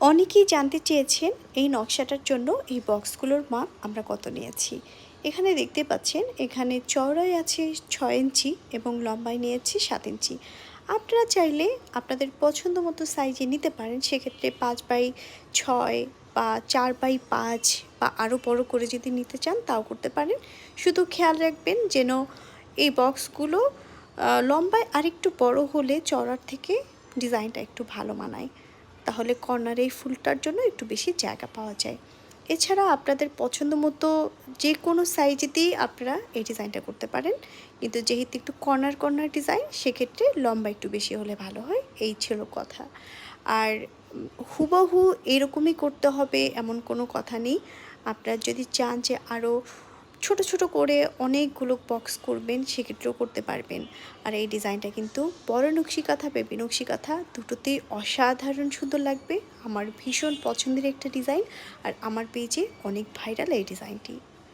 অনেকেই জানতে চেয়েছেন এই নকশাটার জন্য এই বক্সগুলোর মাপ আমরা কত নিয়েছি। এখানে দেখতে পাচ্ছেন, এখানে চওড়ায় আছে ছয় ইঞ্চি এবং লম্বায় নিয়েছি সাত ইঞ্চি। আপনারা চাইলে আপনাদের পছন্দ মতো সাইজে নিতে পারেন, সেক্ষেত্রে পাঁচ বাই ছয় বা চার বাই পাঁচ বা আরও বড় করে যদি নিতে চান তাও করতে পারেন। শুধু খেয়াল রাখবেন যেন এই বক্সগুলো লম্বায় আরেকটু বড় হলে চড়ার থেকে ডিজাইনটা একটু ভালো মানায়। তাহলে কর্নারে এই ফুলটার জন্য একটু বেশি জায়গা পাওয়া যায়। এছাড়া আপনাদের পছন্দ মতো যে কোনো সাইজেতেই আপনারা এই ডিজাইনটা করতে পারেন। কিন্তু যেহেতু একটু কর্নার কর্নার ডিজাইন সেক্ষেত্রে লম্বা একটু বেশি হলে ভালো হয়। এই ছিল কথা। আর হুবহু এরকমই করতে হবে এমন কোনো কথা নেই। আপনারা যদি চান যে আরও ছোট ছোট করে অনেকগুলো বক্স করবেন, সেক্ষেত্রেও করতে পারবেন। আর এই ডিজাইনটা কিন্তু বড় নকশি কাঁথা বেবি নকশি কাঁথা, দুটোতেই অসাধারণ সুন্দর লাগবে। আমার ভীষণ পছন্দের একটা ডিজাইন আর আমার পেজে অনেক ভাইরাল এই ডিজাইনটি